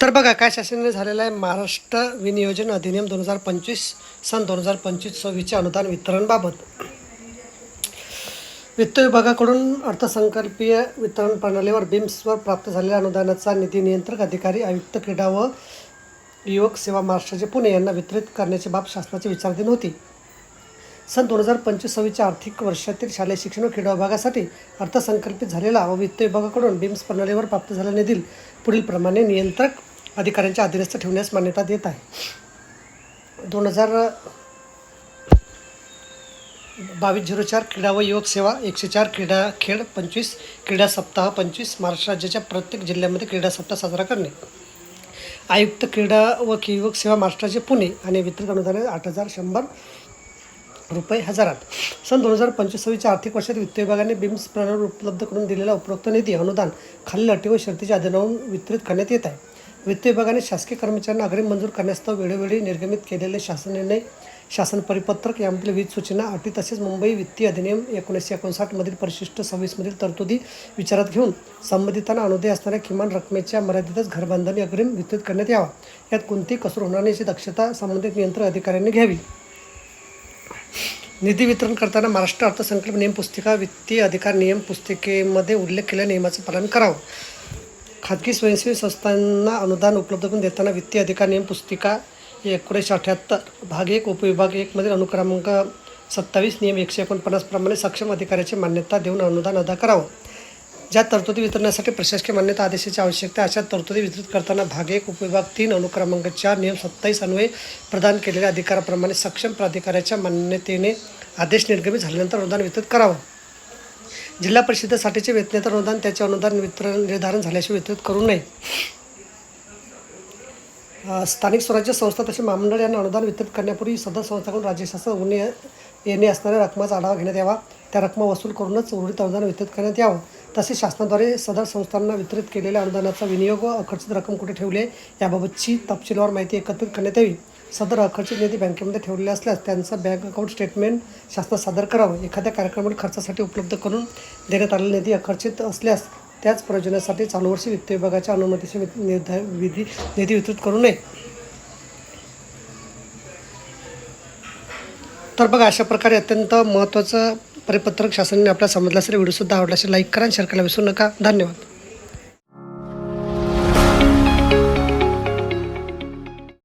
तर बघा काय शासनाने झालेलं आहे? महाराष्ट्र विनियोजन अधिनियम दोन हजार पंचवीस सन दोन हजार पंचवीस सव्वीसच्या अनुदान वितरणबाबत वित्त विभागाकडून अर्थसंकल्पीय वितरण प्रणालीवर बिम्सवर प्राप्त झालेल्या अनुदानाचा निधी नियंत्रक अधिकारी आयुक्त क्रीडा व युवक सेवा महाराष्ट्राचे पुणे यांना वितरित करण्याची बाब शासनाची विचारधीन होती. सन दोन हजार पंचवीस सव्वीसच्या आर्थिक वर्षातील शालेय शिक्षण व क्रीडा विभागासाठी अर्थसंकल्पित झालेला व वित्त विभागाकडून बिम्स प्रणालीवर प्राप्त झालेला निधी पुढील प्रमाणे नियंत्रक अधिकाऱ्यांच्या अधीनस्थ ठेवण्यास मान्यता देत आहे. दोन हजार बावीस झिरो चार क्रीडा व युवक सेवा एकशे चार क्रीडा खेळ पंचवीस क्रीडा सप्ताह पंचवीस महाराष्ट्र राज्याच्या प्रत्येक जिल्ह्यामध्ये क्रीडा सप्ताह साजरा करणे. आयुक्त क्रीडा व युवक सेवा महाराष्ट्राचे पुणे आणि वितरित अनुदान आठ हजार शंभर रुपये हजारात. सन दोन हजार पंचवीस सव्वीसच्या आर्थिक वर्षात वित्त विभागाने बिम्स प्रणाली उपलब्ध करून दिलेला उपरोक्त निधी अनुदान खालील अटी व शर्तीच्या अधीनावरून वितरित करण्यात येत आहे. वित्त विभागाने शासकीय कर्मचाऱ्यांना अग्रिम मंजूर करण्यास्तव वेळोवेळी निर्गमित केलेले शासन निर्णय शासन परिपत्रक यामधील वीज सूचना अटी तसेच मुंबई वित्तीय अधिनियम एकोणीसशे एकोणसाठमधील परिशिष्ट सव्वीसमधील तरतुदी विचारात घेऊन संबंधितांना अनुदय असणाऱ्या किमान रकमेच्या मर्यादेतच घरबांधणी अग्रिम वितरित करण्यात यावा. यात कोणतीही कसूर होणार नाही याची दक्षता संबंधित नियंत्रण अधिकाऱ्यांनी घ्यावी. निधी वितरण करताना महाराष्ट्र अर्थसंकल्प नियम पुस्तिका वित्तीय अधिकार नियम पुस्तिकेमध्ये उल्लेख केलेल्या नियमाचं पालन करावं. खाजगी स्वयंसेवी संस्थांना अनुदान उपलब्ध करून देताना वित्तीय अधिकार नियम पुस्तिका एकोणीसशे अठ्ठ्याहत्तर भाग एक उपविभाग एकमधील अनुक्रमांक सत्तावीस नियम एकशे एकोणपन्नासप्रमाणे सक्षम अधिकाऱ्याची मान्यता देऊन अनुदान अदा करावं. ज्या तरतुदी वितरणासाठी प्रशासकीय मान्यता आदेशाची आवश्यकता अशा तरतुदी वितरित करताना भाग एक उपविभाग तीन अनुक्रमांक चार नियम सत्तावीस अन्वये प्रदान केलेल्या अधिकाराप्रमाणे सक्षम प्राधिकाऱ्याच्या मान्यतेने आदेश निर्गमित झाल्यानंतर अनुदान वितरित करावं. जिल्हा परिषदेसाठीचे वेतनेतर अनुदान त्याचे अनुदान वितरण निर्धारण झाल्याशिवाय वितरित करू नये. स्थानिक स्वराज्य संस्था तसे महामंडळ यांना अनुदान वितरित करण्यापूर्वी सदर संस्थाकडून राज्य शासन उणे येणे असणाऱ्या रकमाचा आढावा घेण्यात यावा. त्या रकमा वसूल करूनच उर्वरित अनुदान वितरित करण्यात यावं. तसेच शासनाद्वारे सदर संस्थांना वितरित केलेल्या अनुदानाचा विनियोग व अखर्चित रक्कम कुठे ठेवली आहे याबाबतची तपशीलवार माहिती एकत्रित करण्यात यावी. सदर अखर्चित निधी बँकेमध्ये ठेवलेले असल्यास त्यांचं बँक अकाउंट स्टेटमेंट शासनात सादर करावं. एखाद्या कार्यक्रमातील खर्चासाठी उपलब्ध करून देण्यात आलेला निधी अखर्चित असल्यास त्याच प्रयोजनासाठी चालू वर्षी वित्त विभागाच्या अनुमतीशी वित- विधी निधी वितरित करू नये. तर बघा अशा प्रकारे अत्यंत महत्त्वाचं परिपत्रक शासनाने आपल्या समजलं असेल व्हिडिओसुद्धा आवडला असेल लाईक करा आणि शेअर करायला विसरू नका. धन्यवाद.